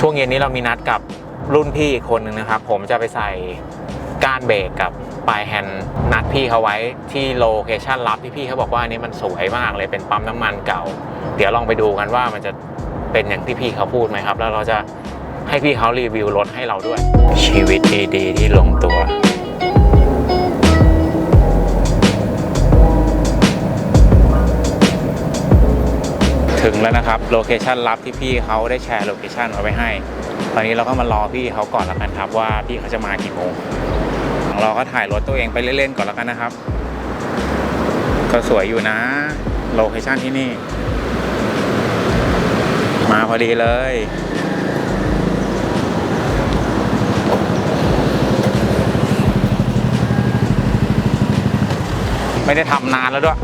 ช่วงเย็นนี้เรามีนัดกับรุ่นพี่อีกคนหนึ่งนะครับ ผมจะไปใส่ก้านเบรกกับปลายแฮนด์นัดพี่เขาไว้ที่โลเคชันลับที่พี่เขาบอกว่าอันนี้มันสวยมากเลยเป็นปั๊มน้ำมันเก่า เดี๋ยวลองไปดูกันว่ามันจะเป็นอย่างที่พี่เขาพูดไหมครับ แล้วเราจะให้พี่เขารีวิวรถให้เราด้วย ชีวิตดีๆ แล้วนะครับโลเคชันลับที่พี่เขาได้แชร์โลเคชันเอาไว้ให้ ตอนนี้เราก็มารอพี่เขาก่อนแล้วกันครับ ว่าพี่เขาจะมากี่โมงเราก็ถ่ายรถตัวเองไปเล่นๆก่อนแล้วกันนะครับ ก็สวยอยู่นะโลเคชันที่นี่ มาพอดีเลยไม่ได้ทำนานแล้วด้วย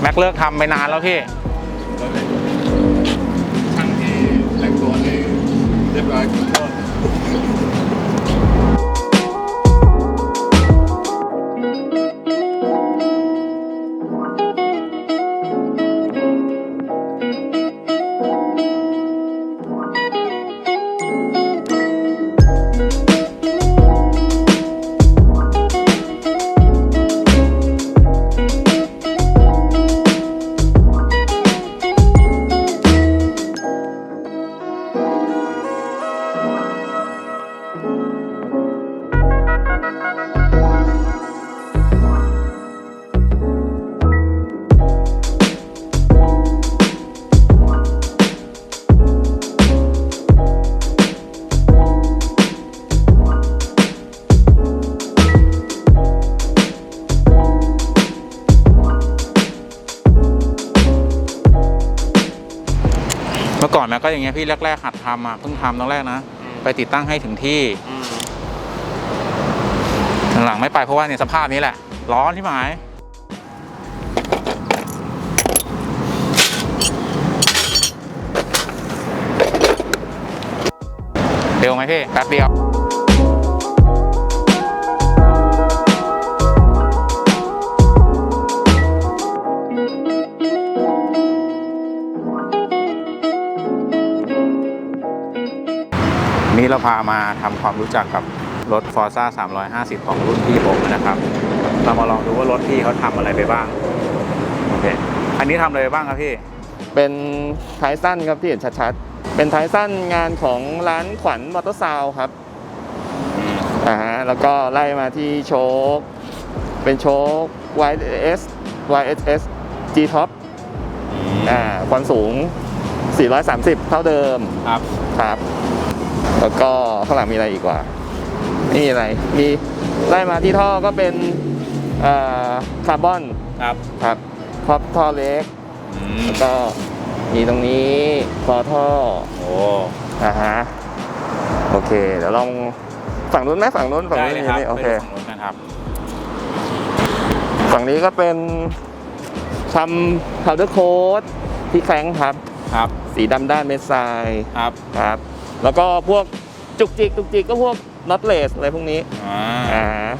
แม็กเลิกทำไปนานแล้วพี่ ช่างที่แต่งตัวนี่เรียบร้อยทุก เมื่อก่อนแม่ก็อย่างเงี้ยพี่แรกๆหัดทำอะเพิ่งทำตอนแรกนะ ไปติดตั้งให้ถึงที่ หลังๆไม่ไปเพราะว่าเนี่ยสภาพนี้แหละ ร้อนที่หมายเร็วไหมพี่แป๊บเดียว นี่เราพามาทำความรู้จักกับรถ Forza 350 ของรุ่นพี่ผมนะครับ เรามาลองดูว่ารถพี่เขาทำอะไรไปบ้าง โอเค อันนี้ทำอะไรไปบ้างครับพี่ เป็นท้ายสั้นครับที่เห็นชัดๆ เป็นท้ายสั้นงานของร้านขวัญมอเตอร์ซาวด์ครับ อ่าฮะแล้วก็ไล่มาที่โชคเป็นโชค YS YSS G Top อ่าความสูง 430 เท่าเดิม ครับ ครับ แล้วก็ข้างหลังมีอะไรอีกว่าไม่มีอะไร มีไล่มาที่ท่อก็เป็นอ่าคาร์บอนครับครับท็อปท่อเล็กอืมแล้วก็มีตรงนี้คอท่อโอ้อ่าฮะโอเค เดี๋ยวลองฝั่งนู้นไหมฝั่งนู้นฝั่งได้นู้นเลยครับนี่โอเคไปดูฝั่งนู้นกันครับ ฝั่งนี้ก็เป็นทำ powder coat ที่แข้งครับ ครับ สีดำด้านเม็ดทรายครับครับ แล้วก็พวกจุกจิกจุกจิกก็พวก knotless อะไรพวกนี้อ่าอ่าฮะ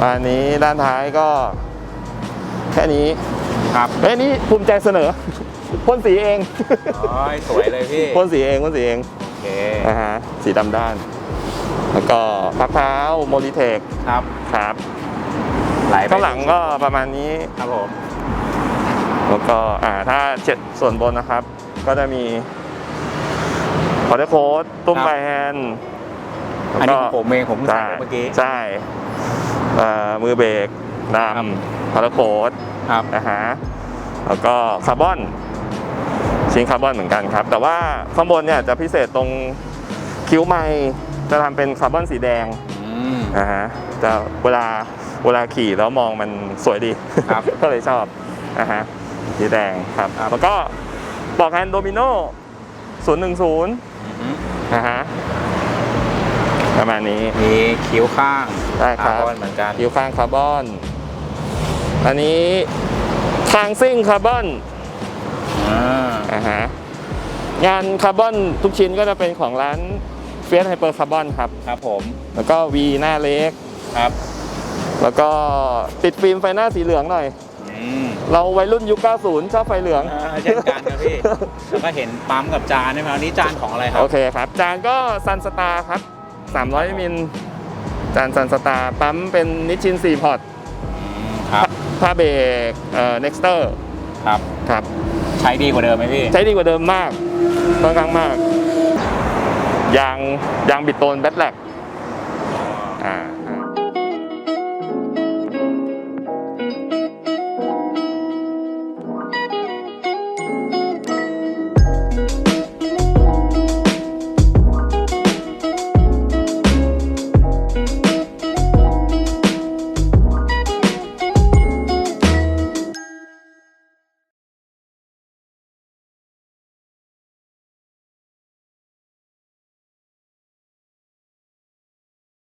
อันนี้ด้านท้ายก็ แค่นี้ครับเฮ้ยนี่ภูมิใจเสนอ พ่นสีเองโอ้ยสวยเลยพี่พ่นสีเองพ่นสีเองโอเคนะฮะสีดำด้าน แล้วก็พักเท้าโมลิเทคครับครับไหลไปข้างหลังก็ประมาณนี้ ครับผมแล้วก็อ่าถ้าเช็ดส่วนบนนะครับ ก็จะมี พอร์ตโค้ดตุ้มครับ ไบแฮนด์อันนี้ของผมเองผมเพิ่งใช่ใส่เมื่อกี้ ใช่อ่ามือเบรกดครับำพอร์ตโค้ดครับ นะฮะแล้วก็คาร์บอนชิ้นคาร์บอนเหมือนกันครับ แต่ว่าข้างบนเนี่ยจะพิเศษตรงคิ้วไม้จะทำเป็นคาร์บอนสีแดงอืม นะฮะจะเวลาเวลาขี่แล้วมองมันสวยดี ครับ ก็เลยชอบนะฮะสีแดงครับ ครับ แล้วก็ปลอกแฮนด์โดมิโน010อืม นะฮะประมาณนี้ มีคิ้วข้างได้ครับาร์บอนเหมือนกัน คิ้วข้างคาร์บอน อันนี้คางซิ่งคาร์บอนอ่า อ่าฮะงานคาร์บอนทุกชิ้นก็จะเป็นของร้านเฟียสไฮเปอร์คาร์บอนครับ ครับผม แล้วก็วีหน้าเล็ก ครับ แล้วก็ติดฟิล์มไฟหน้าสีเหลืองหน่อย อืม เราวัยรุ่นยุค 90 ชอบไฟเหลือง อ่าเช่นกันครับพี่ แล้วก็เห็นปั๊มกับจานใช่ไหมอันนี้จานของอะไรครัโอบ เคครับ จานก็ซันสตาร์ครับ 300 มิล จานซันสตาร์ปั๊มเป็นนิชชิน 4 พอร์ตครับ ผ้าเบรกเอ่อ Nexter ครับ ครับ ใช้ดีกว่าเดิมไหมพี่ ใช้ดีกว่าเดิมมากค่อนข้างมาก ยางยางบิดโตนแบตแลกอ่า